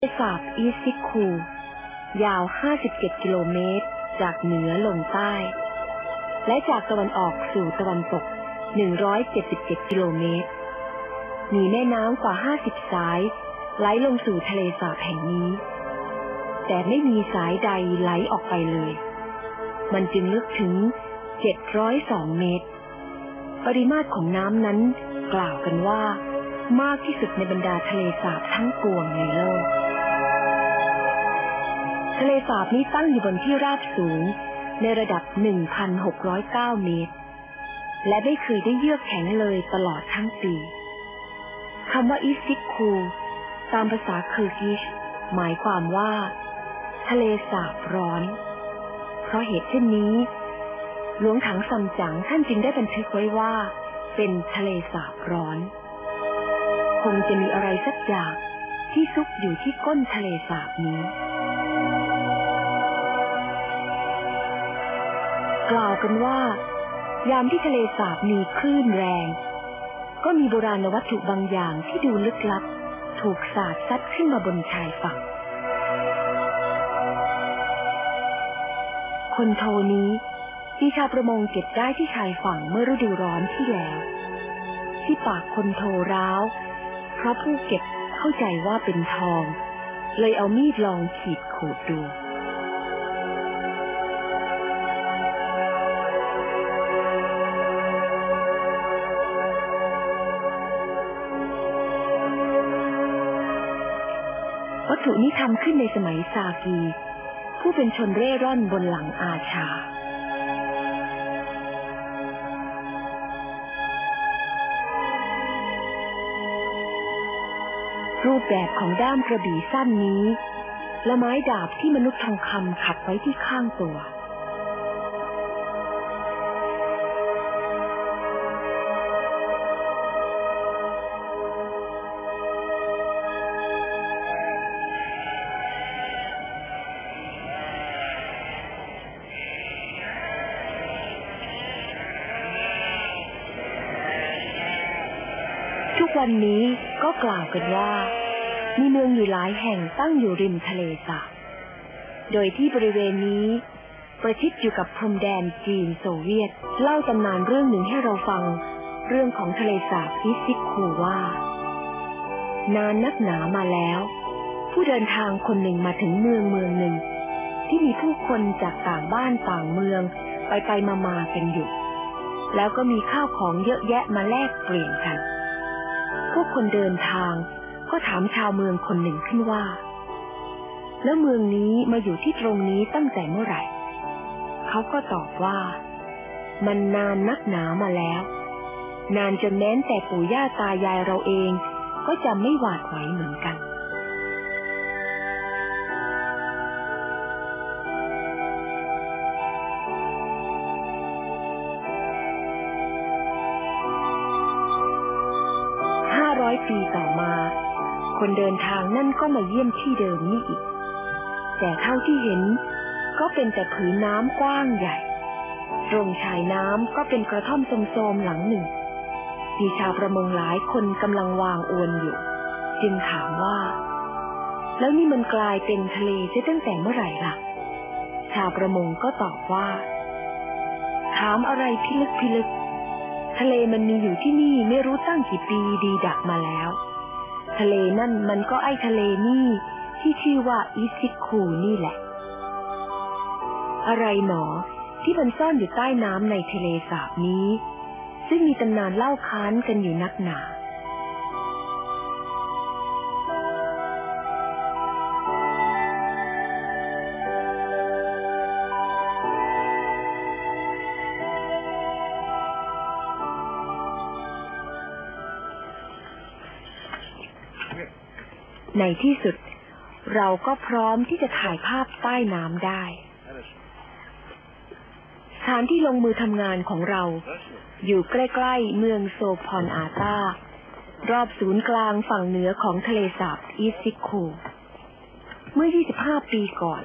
ทะเลสาบอีซิคู ยาว 57 กิโลเมตร จากเหนือลงใต้ และจากตะวันออกสู่ตะวันตก 177 กิโลเมตร มีแม่น้ำกว่า 50 สาย ไหลลงสู่ทะเลสาบแห่งนี้ แต่ไม่มีสายใดไหลออกไปเลย มันจึงลึกถึง 702 เมตร ปริมาตรของน้ำนั้นกล่าวกันว่ามากที่สุดในบรรดาทะเลสาบทั้งปวงในโลก ทะเลสาบนี้ตั้งอยู่บนที่ราบสูง ในระดับ 1,609 เมตร และไม่เคยได้เยือกแข็งเลยตลอดทั้งปีคำว่าอิซิคู ตามภาษาเคิร์กิช หมายความว่า ทะเลสาบร้อน เพราะเหตุเช่นนี้ หลวงถังซัมจั๋งท่านจึงได้บันทึกไว้ว่า เป็นทะเลสาบร้อน คงจะมีอะไรสักอย่างที่ซุกอยู่ที่ก้นทะเลสาบนี้ กล่าวกันว่า ยามที่ทะเลสาบมีคลื่นแรง ก็มีโบราณวัตถุบางอย่างที่ดูลึกลับ ถูกสาดซัดขึ้นมาบนชายฝั่ง คนโทนี้มีชาวประมงเก็บได้ที่ชายฝั่งเมื่อฤดูร้อนที่แล้ว ที่ปากคนโทร้าว เพราะผู้เก็บเข้าใจว่าเป็นทอง เลยเอามีดลองขีดขูดดู ถุนี้ทำขึ้นในสมัยซากี ผู้เป็นชนเร่ร่อนบนหลังอาชา รูปแบบของด้ามกระบี่สั้นนี้ และไม้ดาบที่มนุษย์ทองคำขัดไว้ที่ข้างตัว ทุกวันนี้ก็กล่าวกันว่า มีเมืองอยู่หลายแห่งตั้งอยู่ริมทะเลสาบ โดยที่บริเวณนี้ ประชิดอยู่กับพรมแดนจีนโซเวียต เล่าตำนานเรื่องหนึ่งให้เราฟัง เรื่องของทะเลสาบอิซิคูว่า นานนักหนามาแล้ว ผู้เดินทางคนหนึ่งมาถึงเมืองเมืองหนึ่ง ที่มีผู้คนจากต่างบ้านต่างเมือง ไปไปมามากันอยู่ แล้วก็มีข้าวของเยอะแยะมาแลกเปลี่ยนกัน พวกคนเดินทางก็ถามชาวเมืองคนหนึ่งขึ้นว่า แล้วเมืองนี้มาอยู่ที่ตรงนี้ตั้งแต่เมื่อไหร่ เขาก็ตอบว่า มันนานนักหนามาแล้ว นานจนแม้แต่ปู่ย่าตายายเราเองก็จะไม่หวาดไหวเหมือนกัน ปีต่อมา คนเดินทางนั่นก็มาเยี่ยมที่เดิมนี่อีก แต่เท่าที่เห็นก็เป็นแต่ผืนน้ำกว้างใหญ่ตรงชายน้ำก็เป็นกระท่อมโทรมๆหลังหนึ่ง มีชาวประมงหลายคนกำลังวางอวนอยู่ จึงถามว่า แล้วนี่มันกลายเป็นทะเลเสียตั้งแต่เมื่อไหร่ล่ะ ชาวประมงก็ตอบว่า ถามอะไรพิลึกพิลึก ทะเลมันมีอยู่ที่นี่ไม่รู้ตั้งกี่ปีดีดักมาแล้ว ทะเลนั่นมันก็ไอทะเลนี่ ที่ชื่อว่าอิซิคูนี่แหละ อะไรหนอที่มันซ่อนอยู่ใต้น้ำในทะเลสาบนี้ ซึ่งมีตำนานเล่าค้านกันอยู่นักหนา ในที่สุด เราก็พร้อมที่จะถ่ายภาพใต้น้ำได้ สถานที่ลงมือทำงานของเรา อยู่ใกล้ๆ เมืองโซพอนอาตารอบศูนย์กลางฝั่งเหนือของทะเลสาบอีซิคูเมื่อ 25 ปีก่อน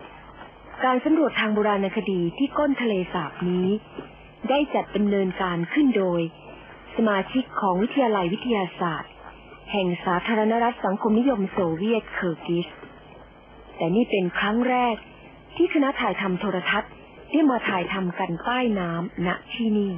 การสำรวจทางโบราณคดีที่ก้นทะเลสาบนี้ ได้จัดดำเนินการขึ้นโดย สมาชิกของวิทยาลัยวิทยาศาสตร์ แห่งสาธารณรัฐสังคมนิยมโซเวียตเคิร์กิส แต่นี่เป็นครั้งแรกที่คณะถ่ายทำโทรทัศน์ได้มาถ่ายทำกันใต้น้ำณที่นี่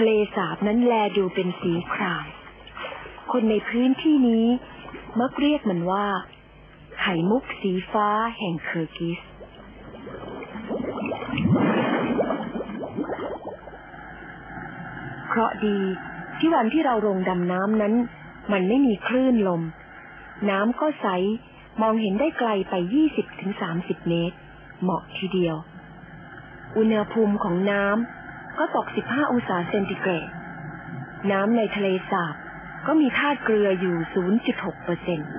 ะเลสาบนั้นแลดูเป็นสีคราม คนในพื้นที่นี้มักเรียกมันว่า ไข่มุกสีฟ้าแห่งเคอร์กิส เพราะดีที่วันที่เราลงดำน้ำนั้น มันไม่มีคลื่นลม น้ำก็ใส มองเห็นได้ไกลไป 20-30 เมตร เหมาะทีเดียว อุณหภูมิของน้ำ ก็ตก 15 องศาเซนติเกรด น้ำในทะเลสาบก็มีธาตุเกลืออยู่ 0.6เปอร์เซ็นต์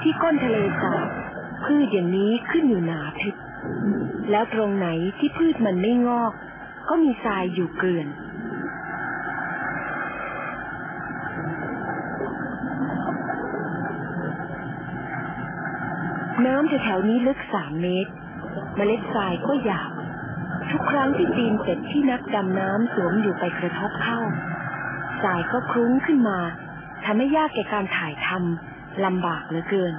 ที่ก้นทะเลสาบพืชอย่างนี้ขึ้นอยู่หนาทึบแล้วตรงไหนที่พืชมันไม่งอก ก็มีทรายอยู่เกลื่อน น้ำแถวๆนี้ลึกสามเมตร เมล็ดทรายก็หยาบ ทุกครั้งที่ตีนเป็ดที่นักดำน้ำสวมอยู่ไปกระทบเข้า ทรายก็คลุ้งขึ้นมาทำให้ยากแก่การถ่ายทำลำบากเหลือเกิน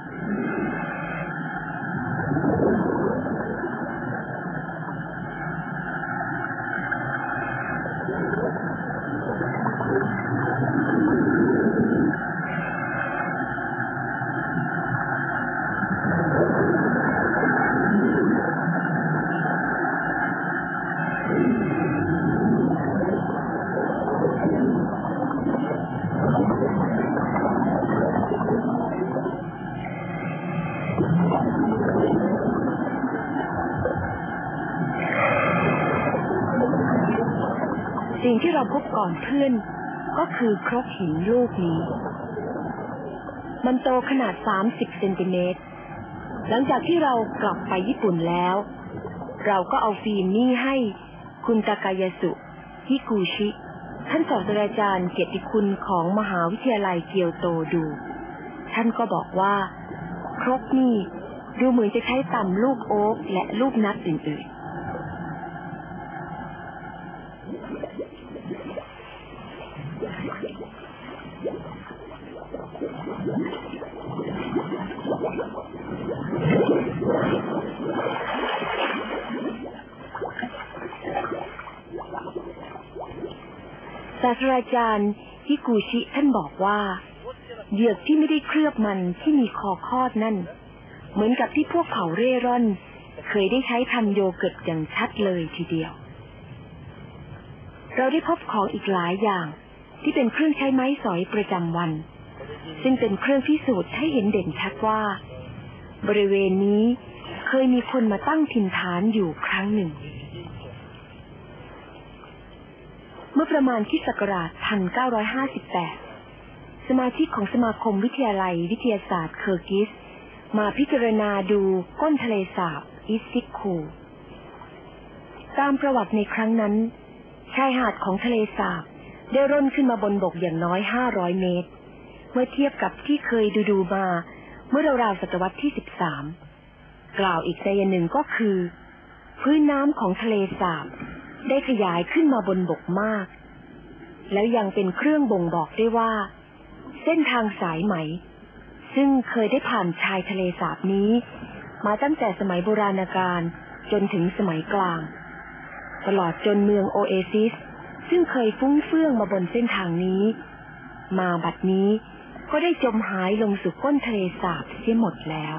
เราพบก่อนเพื่อน ก็คือครกหินลูกนี้ มันโตขนาด 30 เซนติเมตร หลังจากที่เรากลับไปญี่ปุ่นแล้ว เราก็เอาฟิล์มนี้ให้คุณตากายสุฮิกุชิ ท่านศาสตราจารย์เกียรติคุณของมหาวิทยาลัยเกียวโตดู ท่านก็บอกว่า ครกนี่ดูเหมือนจะใช้ต่ำลูกโอ๊กและลูกนัดอื่นๆ ศาสตราจารย์ฮิกูชิท่านบอกว่า เหยือกที่ไม่ได้เคลือบมันที่มีคอคอดนั่น เหมือนกับที่พวกเผ่าเร่ร่อน เคยได้ใช้ทำโยเกิร์ตอย่างชัดเลยทีเดียว เราได้พบของอีกหลายอย่างที่เป็นเครื่องใช้ไม้สอยประจำวัน ซึ่งเป็นเครื่องพิสูจน์ให้เห็นเด่นชัดว่า บริเวณนี้เคยมีคนมาตั้งถิ่นฐานอยู่ครั้งหนึ่ง เมื่อประมาณที่ศักราช 1958 สมาชิกของสมาคมวิทยาลัยวิทยาศาสตร์เคอร์กิส มาพิจารณาดูก้นทะเลสาบอิสซิคูตามประวัติในครั้งนั้น ชายหาดของทะเลสาบได้ร่นขึ้นมาบนบกอย่างน้อย 500 เมตร เมื่อเทียบกับที่เคยดูดูมา เมื่อราวๆศตวรรษที่ 13 กล่าวอีกในหนึ่งก็คือ พื้นน้ำของทะเลสาบ ได้ขยายขึ้นมาบนบกมาก แล้วยังเป็นเครื่องบ่งบอกได้ว่า เส้นทางสายไหม ซึ่งเคยได้ผ่านชายทะเลสาบนี้ มาตั้งแต่สมัยโบราณกาลจนถึงสมัยกลาง ตลอดจนเมืองโอเอซิส ซึ่งเคยฟุ้งเฟื่องมาบนเส้นทางนี้ มาบัดนี้ก็ได้จมหายลงสู่ก้นทะเลสาบเสียหมดแล้ว